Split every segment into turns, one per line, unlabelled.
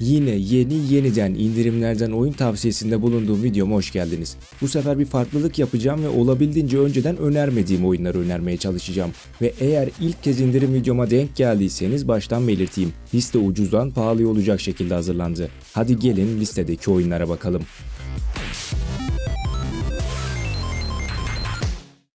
Yine yeni yeniden indirimlerden oyun tavsiyesinde bulunduğum videoma hoş geldiniz. Bu sefer bir farklılık yapacağım ve olabildiğince önceden önermediğim oyunları önermeye çalışacağım. Ve eğer ilk kez indirim videoma denk geldiyseniz baştan belirteyim. Liste ucuzdan pahalıya olacak şekilde hazırlandı. Hadi gelin listedeki oyunlara bakalım.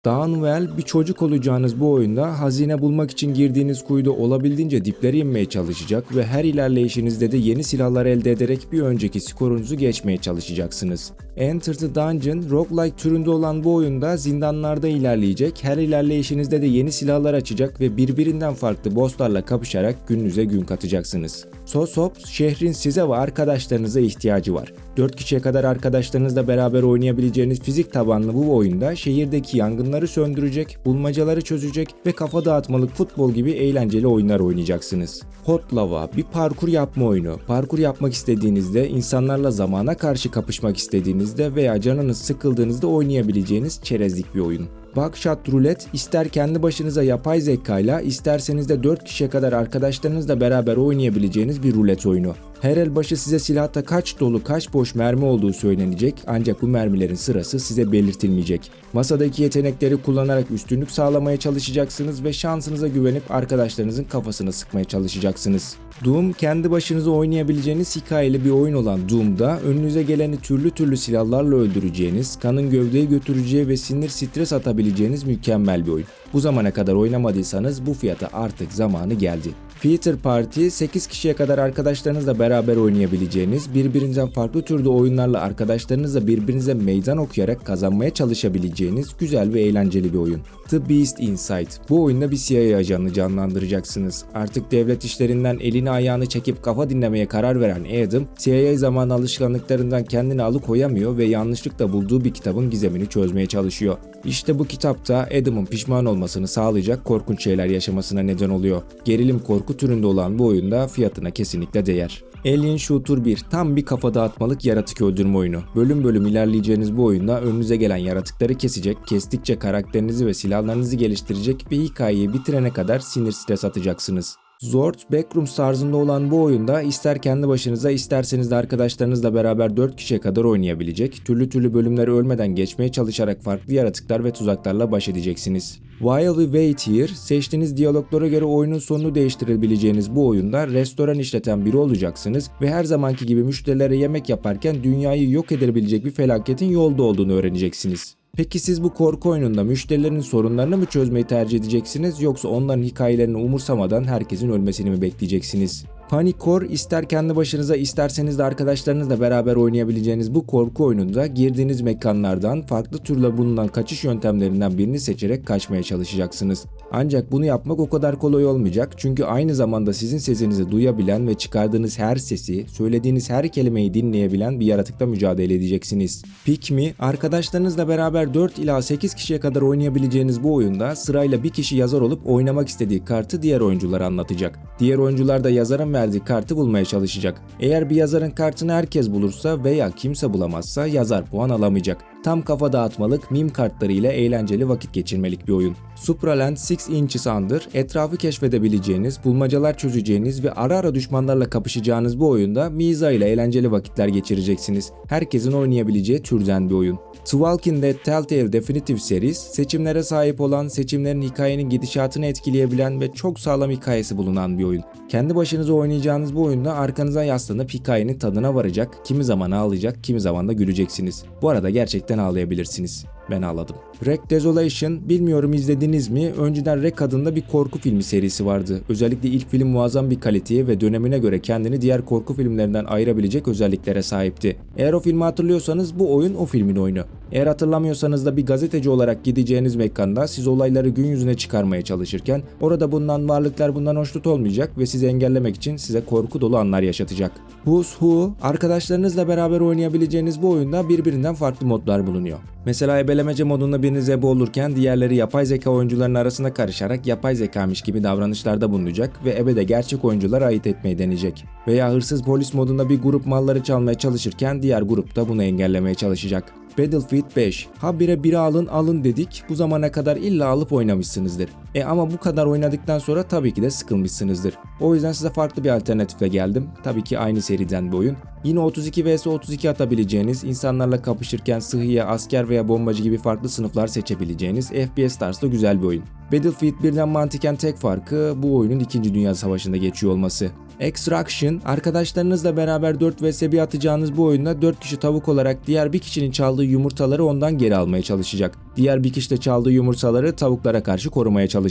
Downwell bir çocuk olacağınız bu oyunda hazine bulmak için girdiğiniz kuyuda olabildiğince dipleri inmeye çalışacak ve her ilerleyişinizde de yeni silahlar elde ederek bir önceki skorunuzu geçmeye çalışacaksınız. Enter the Dungeon, roguelike türünde olan bu oyunda zindanlarda ilerleyecek, her ilerleyişinizde de yeni silahlar açacak ve birbirinden farklı bosslarla kapışarak gününüze gün katacaksınız. Sosop, şehrin size ve arkadaşlarınıza ihtiyacı var. 4 kişiye kadar arkadaşlarınızla beraber oynayabileceğiniz fizik tabanlı bu oyunda şehirdeki yangınları söndürecek, bulmacaları çözecek ve kafa dağıtmalık futbol gibi eğlenceli oyunlar oynayacaksınız. Hot Lava bir parkur yapma oyunu. Parkur yapmak istediğinizde, insanlarla zamana karşı kapışmak istediğinizde veya canınız sıkıldığınızda oynayabileceğiniz çerezlik bir oyun. Buckshot Roulette ister kendi başınıza yapay zekayla isterseniz de 4 kişiye kadar arkadaşlarınızla beraber oynayabileceğiniz bir rulet oyunu. Her el başı size silahta kaç dolu kaç boş mermi olduğu söylenecek ancak bu mermilerin sırası size belirtilmeyecek. Masadaki yetenekleri kullanarak üstünlük sağlamaya çalışacaksınız ve şansınıza güvenip arkadaşlarınızın kafasını sıkmaya çalışacaksınız. Doom kendi başınıza oynayabileceğiniz hikayeli bir oyun olan Doom'da önünüze geleni türlü türlü silahlarla öldüreceğiniz, kanın gövdeye götüreceği ve sinir stres atabileceğiniz mükemmel bir oyun. Bu zamana kadar oynamadıysanız bu fiyata artık zamanı geldi. Theater Party 8 kişiye kadar arkadaşlarınızla beraber oynayabileceğiniz, birbirinden farklı türde oyunlarla arkadaşlarınızla birbirinize meydan okuyarak kazanmaya çalışabileceğiniz güzel ve eğlenceli bir oyun. The Beast Inside. Bu oyunda bir CIA ajanını canlandıracaksınız. Artık devlet işlerinden elini ayağını çekip kafa dinlemeye karar veren Adam, CIA zamanı alışkanlıklarından kendini alıkoyamıyor ve yanlışlıkla bulduğu bir kitabın gizemini çözmeye çalışıyor. İşte bu kitapta Adam'ın pişman olmasını sağlayacak korkunç şeyler yaşamasına neden oluyor. Gerilim korku türünde olan bu oyunda fiyatına kesinlikle değer. Alien Shooter 1 tam bir kafa dağıtmalık yaratık öldürme oyunu. Bölüm bölüm ilerleyeceğiniz bu oyunda önünüze gelen yaratıkları kesecek, kestikçe karakterinizi ve silahlarınızı geliştirecek ve hikayeyi bitirene kadar sinir stres atacaksınız. Zord, Backrooms tarzında olan bu oyunda ister kendi başınıza isterseniz de arkadaşlarınızla beraber 4 kişiye kadar oynayabilecek, türlü türlü bölümleri ölmeden geçmeye çalışarak farklı yaratıklar ve tuzaklarla baş edeceksiniz. While we wait here, seçtiğiniz diyaloglara göre oyunun sonunu değiştirebileceğiniz bu oyunda restoran işleten biri olacaksınız ve her zamanki gibi müşterilere yemek yaparken dünyayı yok edebilecek bir felaketin yolda olduğunu öğreneceksiniz. Peki siz bu korku oyununda müşterilerin sorunlarını mı çözmeyi tercih edeceksiniz yoksa onların hikayelerini umursamadan herkesin ölmesini mi bekleyeceksiniz? Panic Core ister kendi başınıza isterseniz de arkadaşlarınızla beraber oynayabileceğiniz bu korku oyununda girdiğiniz mekanlardan farklı türlü bulunan kaçış yöntemlerinden birini seçerek kaçmaya çalışacaksınız. Ancak bunu yapmak o kadar kolay olmayacak çünkü aynı zamanda sizin sesinizi duyabilen ve çıkardığınız her sesi, söylediğiniz her kelimeyi dinleyebilen bir yaratıkla mücadele edeceksiniz. Pick Me, arkadaşlarınızla beraber 4 ila 8 kişiye kadar oynayabileceğiniz bu oyunda sırayla bir kişi yazar olup oynamak istediği kartı diğer oyunculara anlatacak. Diğer oyuncular da yazarın verdiği kartı bulmaya çalışacak. Eğer bir yazarın kartını herkes bulursa veya kimse bulamazsa yazar puan alamayacak. Tam kafa dağıtmalık mim kartları ile eğlenceli vakit geçirmelik bir oyun. Supraland 6 Inches Under, etrafı keşfedebileceğiniz, bulmacalar çözeceğiniz ve ara ara düşmanlarla kapışacağınız bu oyunda Miza ile eğlenceli vakitler geçireceksiniz. Herkesin oynayabileceği türden bir oyun. The Walking Dead Telltale Definitive Series, seçimlere sahip olan, seçimlerin hikayenin gidişatını etkileyebilen ve çok sağlam hikayesi bulunan bir oyun. Kendi başınıza oynayacağınız bu oyunda arkanıza yaslanıp hikayenin tadına varacak, kimi zaman ağlayacak, kimi zaman da güleceksiniz. Bu arada gerçekten ağlayabilirsiniz. Ben ağladım. Wreck Desolation bilmiyorum izlediniz mi? Önceden Wreck adında bir korku filmi serisi vardı. Özellikle ilk film muazzam bir kaliteye ve dönemine göre kendini diğer korku filmlerinden ayırabilecek özelliklere sahipti. Eğer o filmi hatırlıyorsanız bu oyun o filmin oyunu. Eğer hatırlamıyorsanız da bir gazeteci olarak gideceğiniz mekanda siz olayları gün yüzüne çıkarmaya çalışırken orada bulunan varlıklar bundan hoşnut olmayacak ve sizi engellemek için size korku dolu anlar yaşatacak. Who's Who, arkadaşlarınızla beraber oynayabileceğiniz bu oyunda birbirinden farklı modlar bulunuyor. Mesela ebelemece modunda biriniz ebe olurken diğerleri yapay zeka oyuncularının arasına karışarak yapay zekamış gibi davranışlarda bulunacak ve ebe de gerçek oyunculara ait etmeyi deneyecek. Veya hırsız polis modunda bir grup malları çalmaya çalışırken diğer grup da bunu engellemeye çalışacak. Battlefield 5. Habire biri alın alın dedik. Bu zamana kadar illa alıp oynamışsınızdır. E ama bu kadar oynadıktan sonra tabii ki de sıkılmışsınızdır. O yüzden size farklı bir alternatifle geldim. Tabii ki aynı seriden bir oyun. Yine 32 vs 32 atabileceğiniz, insanlarla kapışırken sıhhiye, asker veya bombacı gibi farklı sınıflar seçebileceğiniz FPS tarzda güzel bir oyun. Battlefield 1'den mantıken tek farkı bu oyunun 2. Dünya Savaşı'nda geçiyor olması. Extraction, arkadaşlarınızla beraber 4 vs 1 atacağınız bu oyunda 4 kişi tavuk olarak diğer bir kişinin çaldığı yumurtaları ondan geri almaya çalışacak. Diğer bir kişi de çaldığı yumurtaları tavuklara karşı korumaya çalışacak.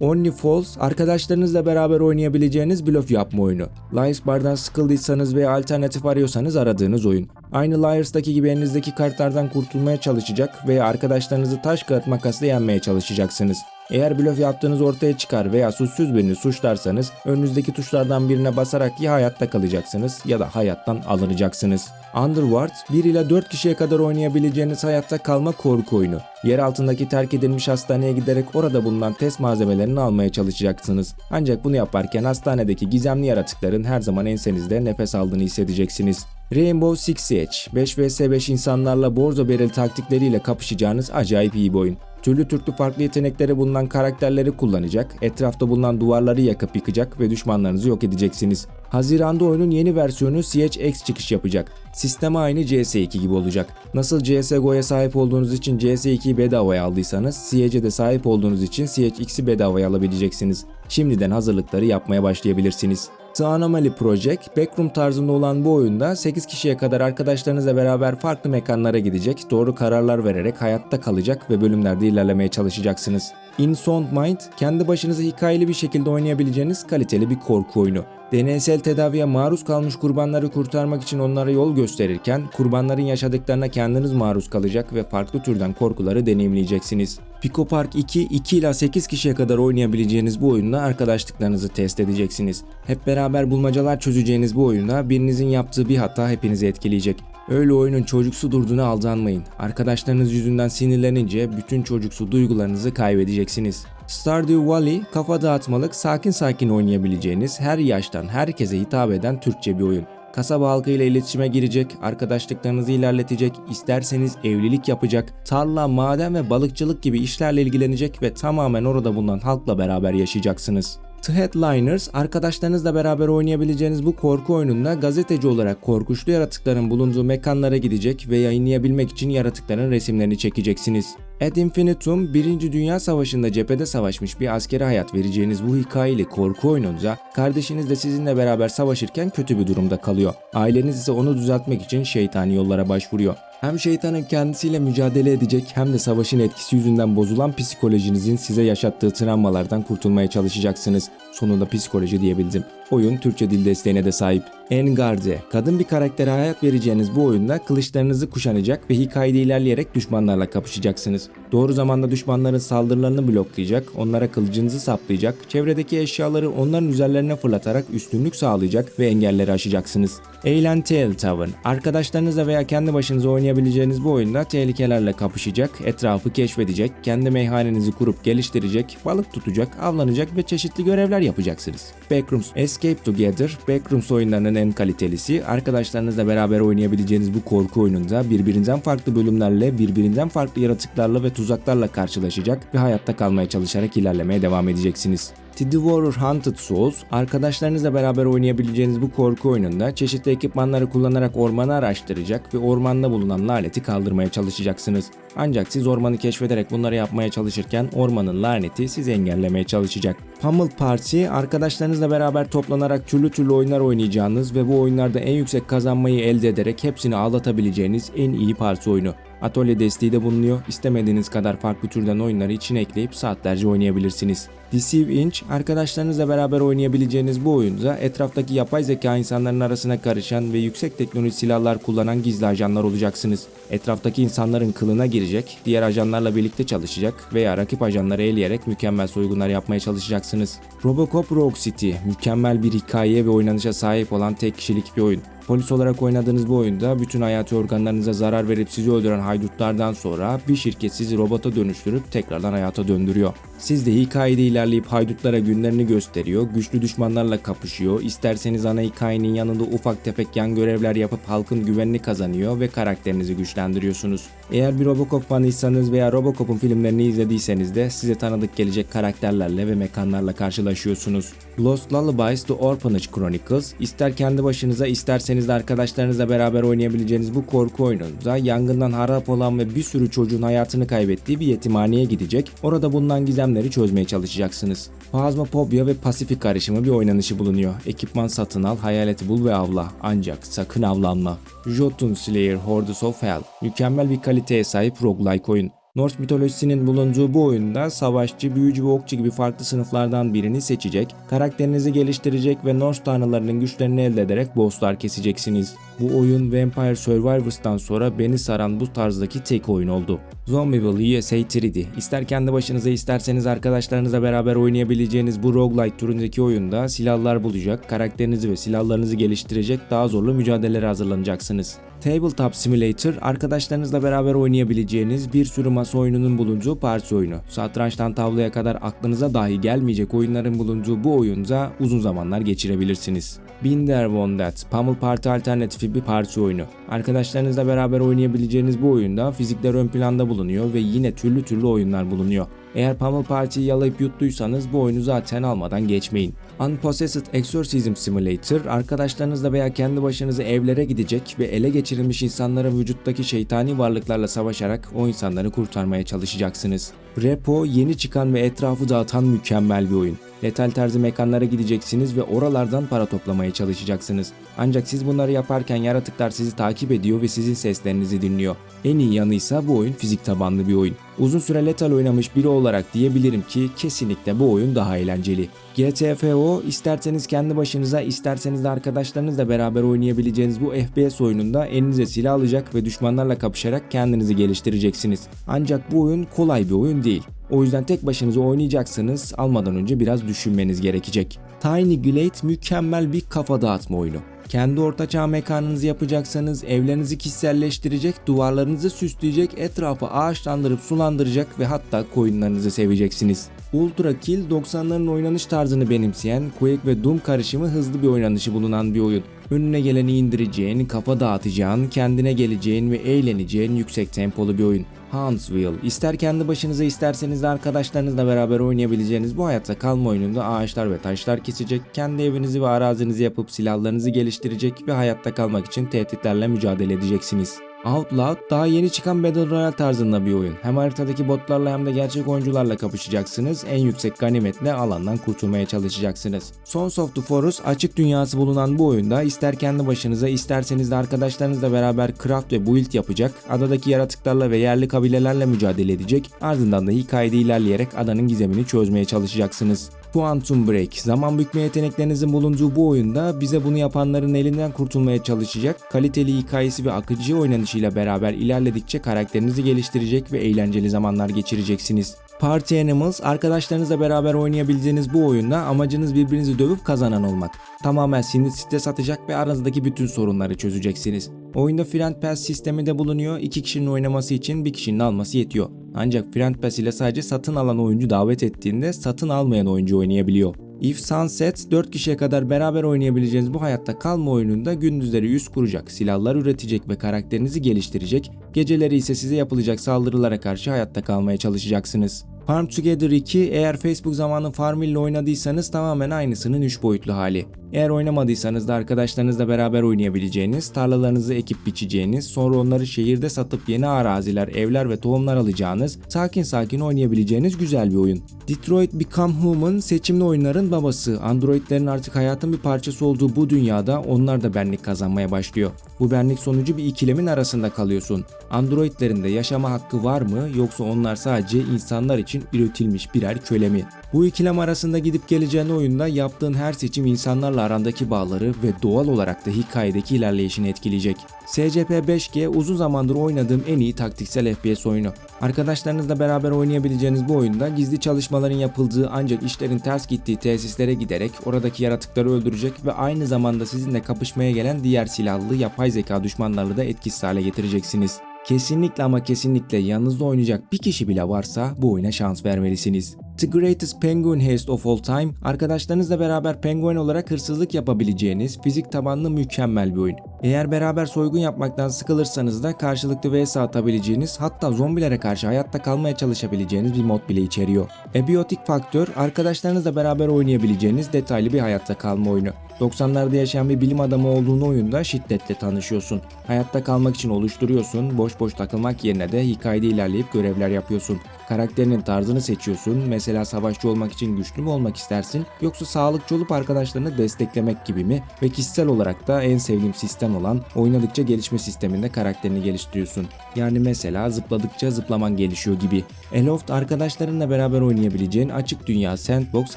Only False, arkadaşlarınızla beraber oynayabileceğiniz blöf yapma oyunu. Lies Bar'dan sıkıldıysanız veya alternatif arıyorsanız aradığınız oyun. Aynı Liars'daki gibi elinizdeki kartlardan kurtulmaya çalışacak veya arkadaşlarınızı taş kağıt makasla yenmeye çalışacaksınız. Eğer blöf yaptığınız ortaya çıkar veya suçsuz birini suçlarsanız önünüzdeki tuşlardan birine basarak ya hayatta kalacaksınız ya da hayattan alınacaksınız. Underworld 1 ile 4 kişiye kadar oynayabileceğiniz hayatta kalma korku oyunu. Yer altındaki terk edilmiş hastaneye giderek orada bulunan test malzemelerini almaya çalışacaksınız. Ancak bunu yaparken hastanedeki gizemli yaratıkların her zaman ensenizde nefes aldığını hissedeceksiniz. Rainbow Six Siege 5 vs 5 insanlarla borzo beril taktikleriyle kapışacağınız acayip iyi bir oyun. Türlü türlü farklı yetenekleri bulunan karakterleri kullanacak, etrafta bulunan duvarları yakıp yıkacak ve düşmanlarınızı yok edeceksiniz. Haziranda oyunun yeni versiyonu Siege X çıkış yapacak. Sistemi aynı CS2 gibi olacak. Nasıl CSGO'ya sahip olduğunuz için CS2'yi bedavaya aldıysanız, Siege'e de sahip olduğunuz için Siege X'i bedavaya alabileceksiniz. Şimdiden hazırlıkları yapmaya başlayabilirsiniz. The Anomaly Project, Backroom tarzında olan bu oyunda 8 kişiye kadar arkadaşlarınızla beraber farklı mekanlara gidecek, doğru kararlar vererek hayatta kalacak ve bölümlerde ilerlemeye çalışacaksınız. In Sound Mind, kendi başınıza hikayeli bir şekilde oynayabileceğiniz kaliteli bir korku oyunu. Deneysel tedaviye maruz kalmış kurbanları kurtarmak için onlara yol gösterirken kurbanların yaşadıklarına kendiniz maruz kalacak ve farklı türden korkuları deneyimleyeceksiniz. Pico Park 2, 2 ila 8 kişiye kadar oynayabileceğiniz bu oyunda arkadaşlıklarınızı test edeceksiniz. Hep beraber bulmacalar çözeceğiniz bu oyunda birinizin yaptığı bir hata hepinizi etkileyecek. Öyle oyunun çocuksu durduğuna aldanmayın. Arkadaşlarınız yüzünden sinirlenince bütün çocuksu duygularınızı kaybedeceksiniz. Stardew Valley kafa dağıtmalık, sakin sakin oynayabileceğiniz, her yaştan herkese hitap eden Türkçe bir oyun. Kasaba halkıyla iletişime girecek, arkadaşlıklarınızı ilerletecek, isterseniz evlilik yapacak, tarla, maden ve balıkçılık gibi işlerle ilgilenecek ve tamamen orada bulunan halkla beraber yaşayacaksınız. The Headliners, arkadaşlarınızla beraber oynayabileceğiniz bu korku oyununda gazeteci olarak korkunçlu yaratıkların bulunduğu mekanlara gidecek ve yayınlayabilmek için yaratıkların resimlerini çekeceksiniz. Ad Infinitum, 1. Dünya Savaşı'nda cephede savaşmış bir askere hayat vereceğiniz bu hikayeli korku oyununca kardeşiniz de sizinle beraber savaşırken kötü bir durumda kalıyor. Aileniz ise onu düzeltmek için şeytani yollara başvuruyor. Hem şeytanın kendisiyle mücadele edecek hem de savaşın etkisi yüzünden bozulan psikolojinizin size yaşattığı travmalardan kurtulmaya çalışacaksınız. Sonunda psikoloji diyebildim. Oyun Türkçe dil desteğine de sahip. Engarde, kadın bir karaktere hayat vereceğiniz bu oyunda kılıçlarınızı kuşanacak ve hikayede ilerleyerek düşmanlarla kapışacaksınız. Doğru zamanda düşmanların saldırılarını bloklayacak, onlara kılıcınızı saplayacak, çevredeki eşyaları onların üzerlerine fırlatarak üstünlük sağlayacak ve engelleri aşacaksınız. Eğlen Tale Tavern, arkadaşlarınızla veya kendi başınıza oynayabileceğiniz bu oyunda tehlikelerle kapışacak, etrafı keşfedecek, kendi meyhanenizi kurup geliştirecek, balık tutacak, avlanacak ve çeşitli görevler yapacaksınız. Backrooms Escape Together, Backrooms oyunlarının en kalitelisi, arkadaşlarınızla beraber oynayabileceğiniz bu korku oyununda birbirinden farklı bölümlerle, birbirinden farklı yaratıklarla ve tuzaklarla karşılaşacak ve hayatta kalmaya çalışarak ilerlemeye devam edeceksiniz. The Devourer Hunted Souls, arkadaşlarınızla beraber oynayabileceğiniz bu korku oyununda çeşitli ekipmanları kullanarak ormanı araştıracak ve ormanda bulunan laneti kaldırmaya çalışacaksınız. Ancak siz ormanı keşfederek bunları yapmaya çalışırken ormanın laneti sizi engellemeye çalışacak. Pummel Party, arkadaşlarınızla beraber toplanarak türlü türlü oyunlar oynayacağınız ve bu oyunlarda en yüksek kazanmayı elde ederek hepsini ağlatabileceğiniz en iyi parti oyunu. Atölye desteği de bulunuyor. İstemediğiniz kadar farklı türden oyunları içine ekleyip saatlerce oynayabilirsiniz. Deceive Inch, arkadaşlarınızla beraber oynayabileceğiniz bu oyunda etraftaki yapay zeka insanların arasına karışan ve yüksek teknoloji silahlar kullanan gizli ajanlar olacaksınız. Etraftaki insanların kılına girecek, diğer ajanlarla birlikte çalışacak veya rakip ajanları eleyerek mükemmel soygunlar yapmaya çalışacaksınız. Robocop Rogue City, mükemmel bir hikayeye ve oynanışa sahip olan tek kişilik bir oyun. Polis olarak oynadığınız bu oyunda bütün hayati organlarınıza zarar verip sizi öldüren haydutlardan sonra bir şirket sizi robota dönüştürüp tekrardan hayata döndürüyor. Siz de hikayede ilerleyip haydutlara günlerini gösteriyor, güçlü düşmanlarla kapışıyor, isterseniz ana hikayenin yanında ufak tefek yan görevler yapıp halkın güvenini kazanıyor ve karakterinizi güçlendiriyorsunuz. Eğer bir Robocop fanıysanız veya Robocop'un filmlerini izlediyseniz de size tanıdık gelecek karakterlerle ve mekanlarla karşılaşıyorsunuz. Lost Lullabies The Orphanage Chronicles, ister kendi başınıza isterseniz de arkadaşlarınızla beraber oynayabileceğiniz bu korku oyununda yangından harap olan ve bir sürü çocuğun hayatını kaybettiği bir yetimhaneye gidecek, orada bulunan gizemleri çözmeye çalışacaksınız. Phasmophobia ve Pasifik karışımı bir oynanışı bulunuyor. Ekipman satın al, hayaleti bul ve avla. Ancak sakın avlanma. Jotun Slayer Hordes of Hell mükemmel bir kaliteye sahip roguelike oyun. Norse mitolojisinin bulunduğu bu oyunda savaşçı, büyücü ve okçu gibi farklı sınıflardan birini seçecek, karakterinizi geliştirecek ve Norse tanrılarının güçlerini elde ederek bosslar keseceksiniz. Bu oyun Vampire Survivors'tan sonra beni saran bu tarzdaki tek oyun oldu. Zombieville USA 3D. İster kendi başınıza isterseniz arkadaşlarınızla beraber oynayabileceğiniz bu roguelike türündeki oyunda silahlar bulacak, karakterinizi ve silahlarınızı geliştirecek daha zorlu mücadelelere hazırlanacaksınız. Tabletop Simulator, arkadaşlarınızla beraber oynayabileceğiniz bir sürü masa oyununun bulunduğu parti oyunu. Satrançtan tavlaya kadar aklınıza dahi gelmeyecek oyunların bulunduğu bu oyunda uzun zamanlar geçirebilirsiniz. There Won That, Pummel Party alternatifi bir parti oyunu. Arkadaşlarınızla beraber oynayabileceğiniz bu oyunda fizikler ön planda bulunuyor ve yine türlü türlü oyunlar bulunuyor. Eğer Pummel Party'yi yalayıp yuttuysanız bu oyunu zaten almadan geçmeyin. Unpossessed Exorcism Simulator, arkadaşlarınızla veya kendi başınıza evlere gidecek ve ele geçirilmiş insanların vücuttaki şeytani varlıklarla savaşarak o insanları kurtarmaya çalışacaksınız. Repo yeni çıkan ve etrafı dağıtan mükemmel bir oyun. Letal tarzı mekanlara gideceksiniz ve oralardan para toplamaya çalışacaksınız. Ancak siz bunları yaparken yaratıklar sizi takip ediyor ve sizin seslerinizi dinliyor. En iyi yanıysa bu oyun fizik tabanlı bir oyun. Uzun süre Lethal oynamış biri olarak diyebilirim ki kesinlikle bu oyun daha eğlenceli. GTFO isterseniz kendi başınıza isterseniz de arkadaşlarınızla beraber oynayabileceğiniz bu FPS oyununda elinize silah alacak ve düşmanlarla kapışarak kendinizi geliştireceksiniz. Ancak bu oyun kolay bir oyun değil. O yüzden tek başınıza oynayacaksınız almadan önce biraz düşünmeniz gerekecek. Tiny Glade mükemmel bir kafa dağıtma oyunu. Kendi ortaçağ mekanınızı yapacaksanız evlerinizi kişiselleştirecek, duvarlarınızı süsleyecek, etrafı ağaçlandırıp sulandıracak ve hatta koyunlarınızı seveceksiniz. Ultra Kill 90'ların oynanış tarzını benimseyen Quake ve Doom karışımı hızlı bir oynanışı bulunan bir oyun. Önüne geleni indireceğin, kafa dağıtacağın, kendine geleceğin ve eğleneceğin yüksek tempolu bir oyun. Huntsville. İster kendi başınıza isterseniz de arkadaşlarınızla beraber oynayabileceğiniz bu hayatta kalma oyununda ağaçlar ve taşlar kesecek, kendi evinizi ve arazinizi yapıp silahlarınızı geliştirecek ve hayatta kalmak için tehditlerle mücadele edeceksiniz. Outloud daha yeni çıkan Battle Royale tarzında bir oyun. Hem haritadaki botlarla hem de gerçek oyuncularla kapışacaksınız. En yüksek ganimetle alandan kurtulmaya çalışacaksınız. Sons of the Forest açık dünyası bulunan bu oyunda ister kendi başınıza isterseniz de arkadaşlarınızla beraber craft ve build yapacak, adadaki yaratıklarla ve yerli kabilelerle mücadele edecek, ardından da hikayede ilerleyerek adanın gizemini çözmeye çalışacaksınız. Quantum Break, zaman bükme yeteneklerinizin bulunduğu bu oyunda bize bunu yapanların elinden kurtulmaya çalışacak, kaliteli hikayesi ve akıcı oynanışıyla beraber ilerledikçe karakterinizi geliştirecek ve eğlenceli zamanlar geçireceksiniz. Party Animals, arkadaşlarınızla beraber oynayabileceğiniz bu oyunda amacınız birbirinizi dövüp kazanan olmak. Tamamen sinir stres atacak ve aranızdaki bütün sorunları çözeceksiniz. Oyunda Friend Pass sistemi de bulunuyor. İki kişinin oynaması için bir kişinin alması yetiyor. Ancak Friend Pass ile sadece satın alan oyuncu davet ettiğinde satın almayan oyuncu oynayabiliyor. If Sunset 4 kişiye kadar beraber oynayabileceğiniz bu hayatta kalma oyununda gündüzleri üst kuracak, silahlar üretecek ve karakterinizi geliştirecek, geceleri ise size yapılacak saldırılara karşı hayatta kalmaya çalışacaksınız. Farm Together 2 eğer Facebook zamanı Farmville oynadıysanız tamamen aynısının 3 boyutlu hali. Eğer oynamadıysanız da arkadaşlarınızla beraber oynayabileceğiniz, tarlalarınızı ekip biçeceğiniz, sonra onları şehirde satıp yeni araziler, evler ve tohumlar alacağınız, sakin sakin oynayabileceğiniz güzel bir oyun. Detroit Become Human seçimli oyunların babası. Androidlerin artık hayatın bir parçası olduğu bu dünyada onlar da benlik kazanmaya başlıyor. Bu benlik sonucu bir ikilemin arasında kalıyorsun. Androidlerin de yaşama hakkı var mı yoksa onlar sadece insanlar için için üretilmiş birer köle mi? Bu ikilem arasında gidip geleceğin oyunda yaptığın her seçim insanlarla arandaki bağları ve doğal olarak da hikayedeki ilerleyişini etkileyecek. SCP 5G uzun zamandır oynadığım en iyi taktiksel FPS oyunu. Arkadaşlarınızla beraber oynayabileceğiniz bu oyunda gizli çalışmaların yapıldığı ancak işlerin ters gittiği tesislere giderek oradaki yaratıkları öldürecek ve aynı zamanda sizinle kapışmaya gelen diğer silahlı yapay zeka düşmanlarını da etkisiz hale getireceksiniz. Kesinlikle ama kesinlikle yanınızda oynayacak bir kişi bile varsa bu oyuna şans vermelisiniz. The Greatest Penguin Heist of All Time, arkadaşlarınızla beraber penguin olarak hırsızlık yapabileceğiniz fizik tabanlı mükemmel bir oyun. Eğer beraber soygun yapmaktan sıkılırsanız da karşılıklı vs atabileceğiniz hatta zombilere karşı hayatta kalmaya çalışabileceğiniz bir mod bile içeriyor. Ebiotik Faktör, arkadaşlarınızla beraber oynayabileceğiniz detaylı bir hayatta kalma oyunu. 90'larda yaşayan bir bilim adamı olduğun oyunda şiddetle tanışıyorsun. Hayatta kalmak için oluşturuyorsun, boş boş takılmak yerine de hikayede ilerleyip görevler yapıyorsun. Karakterinin tarzını seçiyorsun. Mesela savaşçı olmak için güçlü mü olmak istersin yoksa sağlıkçı olup arkadaşlarını desteklemek gibi mi? Ve kişisel olarak da en sevdiğim sistem olan oynadıkça gelişme sisteminde karakterini geliştiriyorsun. Yani mesela zıpladıkça zıplaman gelişiyor gibi. Eloft arkadaşlarınla beraber oynayabileceğin açık dünya sandbox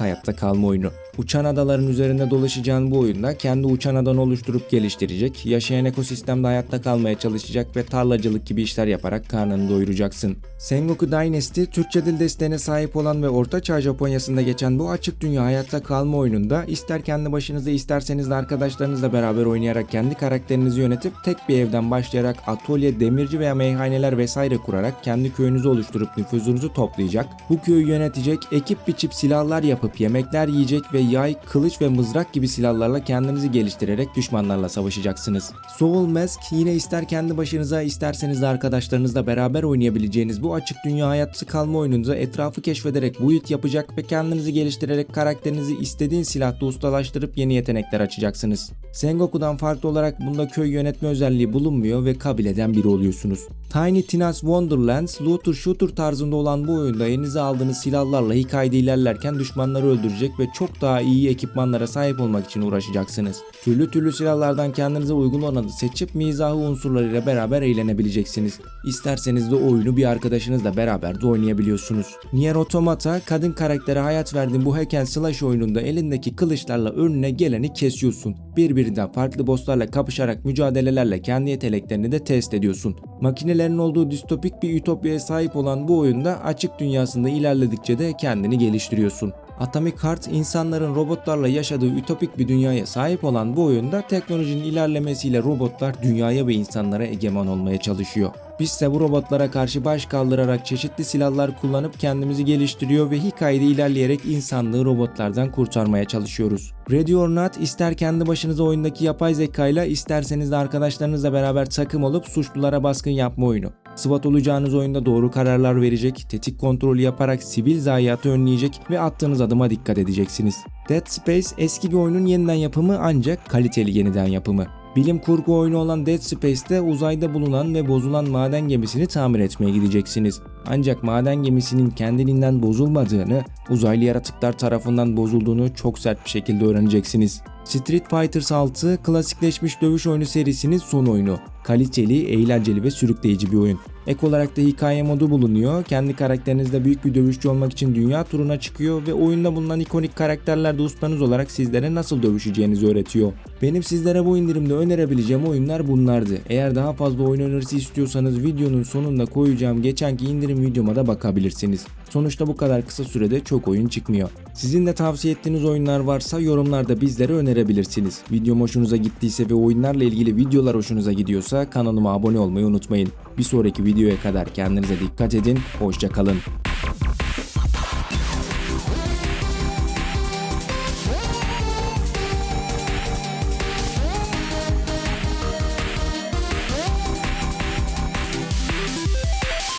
hayatta kalma oyunu. Uçan adaların üzerinde dolaşacağın bu oyunda kendi uçan adanı oluşturup geliştirecek, yaşayan ekosistemde hayatta kalmaya çalışacak ve tarlacılık gibi işler yaparak karnını doyuracaksın. Sengoku Dynasty, Türkçe dil desteğine sahip olan ve Orta Çağ Japonya'sında geçen bu açık dünya hayatta kalma oyununda ister kendi başınıza isterseniz de arkadaşlarınızla beraber oynayarak kendi karakterinizi yönetip tek bir evden başlayarak atölye, demirci veya meyhaneler vesaire kurarak kendi köyünüzü oluşturup nüfuzunuzu toplayacak, bu köyü yönetecek, ekip biçip silahlar yapıp yemekler yiyecek ve yay, kılıç ve mızrak gibi silahlarla kendinizi geliştirerek düşmanlarla savaşacaksınız. Soul Mask yine ister kendi başınıza isterseniz de arkadaşlarınızla beraber oynayabileceğiniz bu açık dünya hayatta kalma oyununda etrafı keşfederek build yapacak ve kendinizi geliştirerek karakterinizi istediğin silahta ustalaştırıp yeni yetenekler açacaksınız. Sengoku'dan farklı olarak bunda köy yönetme özelliği bulunmuyor ve kabileden biri oluyorsunuz. Tiny Tina's Wonderlands, looter shooter tarzında olan bu oyunda elinize aldığınız silahlarla hikayede ilerlerken düşmanları öldürecek ve çok daha iyi ekipmanlara sahip olmak için uğraşacaksınız. Türlü türlü silahlardan kendinize uygun olanı seçip mizahı unsurlarıyla beraber eğlenebileceksiniz. İsterseniz de oyunu bir arkadaşınızla beraber de oynayabiliyorsunuz. Nier Automata, kadın karaktere hayat verdiğin bu hack and slash oyununda elindeki kılıçlarla önüne geleni kesiyorsun. Birbirinden farklı bosslarla kapışarak mücadelelerle kendi yeteneklerini de test ediyorsun. Makinelerin olduğu distopik bir ütopyaya sahip olan bu oyunda açık dünyasında ilerledikçe de kendini geliştiriyorsun. Atomic Heart insanların robotlarla yaşadığı ütopik bir dünyaya sahip olan bu oyunda teknolojinin ilerlemesiyle robotlar dünyaya ve insanlara egemen olmaya çalışıyor. Biz ise bu robotlara karşı baş kaldırarak çeşitli silahlar kullanıp kendimizi geliştiriyor ve hikayede ilerleyerek insanlığı robotlardan kurtarmaya çalışıyoruz. Ready or Not ister kendi başınıza oyundaki yapay zekayla isterseniz de arkadaşlarınızla beraber takım olup suçlulara baskın yapma oyunu. SWAT olacağınız oyunda doğru kararlar verecek, tetik kontrolü yaparak sivil zayiatı önleyecek ve attığınız adıma dikkat edeceksiniz. Dead Space eski bir oyunun yeniden yapımı ancak kaliteli yeniden yapımı. Bilim kurgu oyunu olan Dead Space'te uzayda bulunan ve bozulan maden gemisini tamir etmeye gideceksiniz. Ancak maden gemisinin kendiliğinden bozulmadığını, uzaylı yaratıklar tarafından bozulduğunu çok sert bir şekilde öğreneceksiniz. Street Fighters 6 klasikleşmiş dövüş oyunu serisinin son oyunu. Kaliteli, eğlenceli ve sürükleyici bir oyun. Ek olarak da hikaye modu bulunuyor. Kendi karakterinizde büyük bir dövüşçü olmak için dünya turuna çıkıyor ve oyunda bulunan ikonik karakterler de ustanız olarak sizlere nasıl dövüşeceğinizi öğretiyor. Benim sizlere bu indirimde önerebileceğim oyunlar bunlardı. Eğer daha fazla oyun önerisi istiyorsanız videonun sonunda koyacağım geçenki indirim videoma da bakabilirsiniz. Sonuçta bu kadar kısa sürede çok oyun çıkmıyor. Sizin de tavsiye ettiğiniz oyunlar varsa yorumlarda bizlere önerebilirsiniz. Videom hoşunuza gittiyse ve oyunlarla ilgili videolar hoşunuza gidiyorsa kanalıma abone olmayı unutmayın. Bir sonraki videoya kadar kendinize dikkat edin, hoşçakalın.